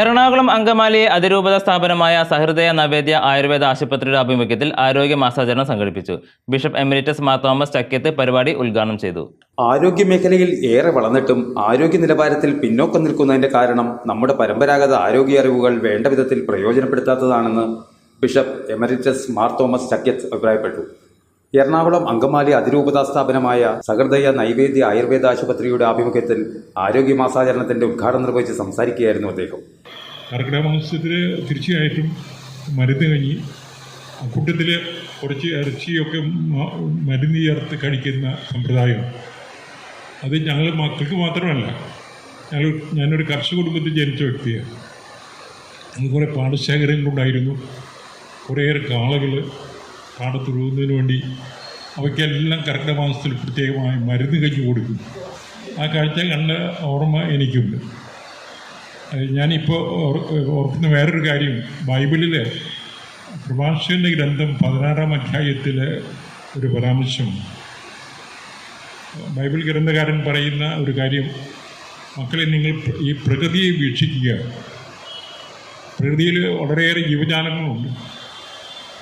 എറണാകുളം അങ്കമാലി അതിരൂപത സ്ഥാപനമായ സഹൃദയ നവേദ്യ ആയുർവേദ ആശുപത്രിയുടെ ആഭിമുഖ്യത്തിൽ ആരോഗ്യ മാസാചരണം സംഘടിപ്പിച്ചു. Bishop emeritus Mar Thomas Chakkath പരിപാടി ഉദ്ഘാടനം ചെയ്തു. ആരോഗ്യ മേഖലയിൽ ഏറെ വളർന്നിട്ടും ആരോഗ്യ നിലവാരത്തിൽ പിന്നോക്കം നിൽക്കുന്നതിന്റെ കാരണം നമ്മുടെ പരമ്പരാഗത ആരോഗ്യ അറിവുകൾ വേണ്ട വിധത്തിൽ പ്രയോജനപ്പെടുത്താത്തതാണെന്ന് bishop emeritus Mar Thomas Chakkath അഭിപ്രായപ്പെട്ടു. എറണാകുളം അങ്കമാലി അതിരൂപതാ സ്ഥാപനമായ സഹൃദയ നൈവേദ്യ ആയുർവേദ ആശുപത്രിയുടെ ആഭിമുഖ്യത്തിൽ ആരോഗ്യ മാസാചരണത്തിന്റെ ഉദ്ഘാടനം നിർവഹിച്ച് സംസാരിക്കുകയായിരുന്നു അദ്ദേഹം. കർക്കിടക മാസത്തിൽ തീർച്ചയായിട്ടും മരുന്ന് കഞ്ഞി കൂട്ടത്തിൽ കുറച്ച് ഇറച്ചിയൊക്കെ മരുന്ന് ചേർത്ത് കഴിക്കുന്ന സമ്പ്രദായം. അത് ഞങ്ങൾ മക്കൾക്ക് മാത്രമല്ല ഞങ്ങൾ ഞാനൊരു കർഷക കുടുംബത്തിൽ ജനിച്ച വ്യക്തിയാണ് ഞങ്ങൾ കുറേ പാടശേഖരങ്ങളുണ്ടായിരുന്നു കുറേയേറെ കാളകൾ പാടത്തുഴുകുന്നതിന് വേണ്ടി അവയ്ക്കെല്ലാം കർക്കിടക മാസത്തിൽ പ്രത്യേകമായി മരുന്ന് കഴിച്ചു കൊടുക്കും. ആ കാഴ്ച കണ്ട ഓർമ്മ എനിക്കുണ്ട്. ഞാനിപ്പോൾ ഓർക്കുന്ന വേറൊരു കാര്യം. ബൈബിളിൽ പ്രഭാഷകന്റെ ഗ്രന്ഥം പതിനാറാം അധ്യായത്തിൽ ഒരു പരാമർശം ബൈബിൾ ഗ്രന്ഥകാരൻ പറയുന്ന ഒരു കാര്യം മക്കളെ നിങ്ങൾ ഈ പ്രകൃതിയെ വീക്ഷിക്കുക. പ്രകൃതിയിൽ വളരെയേറെ ജീവജാലങ്ങളുണ്ട്.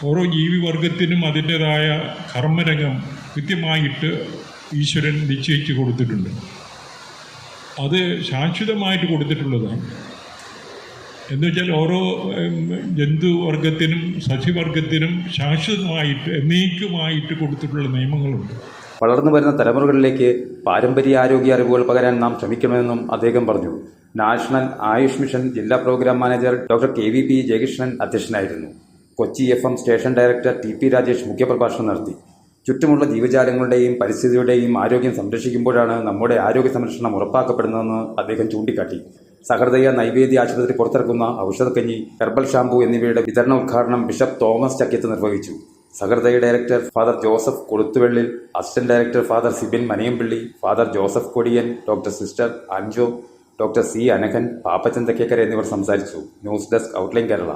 ഓരോ ജീവിവർഗത്തിനും അതിന്റെതായ കർമ്മരംഗം കൃത്യമായിട്ട് ഈശ്വരൻ നിശ്ചയിച്ച് കൊടുത്തിട്ടുണ്ട്. അത് ശാശ്വതമായിട്ട് കൊടുത്തിട്ടുള്ളതാണ്. എന്ന് വെച്ചാൽ ഓരോ ജന്തുവർഗത്തിനും സസ്യവർഗത്തിനും ശാശ്വതമായിട്ട് എന്നേക്കുമായിട്ട് കൊടുത്തിട്ടുള്ള നിയമങ്ങളുണ്ട്. വളർന്നു വരുന്ന തലമുറകളിലേക്ക് പാരമ്പര്യ ആരോഗ്യ അറിവുകൾ പകരാൻ നാം ശ്രമിക്കണമെന്നും അദ്ദേഹം പറഞ്ഞു. നാഷണൽ ആയുഷ് മിഷൻ ജില്ലാ programme manager doctor K V P Jayakrishnan അധ്യക്ഷനായിരുന്നു. Kochi F M station director T P Rajesh മുഖ്യപ്രഭാഷണം നടത്തി. ചുറ്റുമുള്ള ജീവജാലങ്ങളുടെയും പരിസ്ഥിതിയുടെയും ആരോഗ്യം സംരക്ഷിക്കുമ്പോഴാണ് നമ്മുടെ ആരോഗ്യ സംരക്ഷണം ഉറപ്പാക്കപ്പെടുന്നതെന്ന് അദ്ദേഹം ചൂണ്ടിക്കാട്ടി. സഹൃദയ നൈവേദ്യ ആശുപത്രി പുറത്തിറക്കുന്ന ഔഷധക്കഞ്ഞി ഹെർബൽ ഷാംപൂ എന്നിവയുടെ വിതരണ ഉദ്ഘാടനം ബിഷപ്പ് തോമസ് ചക്കിയത്ത് നിർവഹിച്ചു. Sahrudaya director father Joseph Koluthuvellil assistant director father Sibin Manayampilly father Joseph Kodiyan doctor sister Anjo doctor C അനഘൻ Pappachan Thekkekara എന്നിവർ സംസാരിച്ചു. News desk outline Kerala.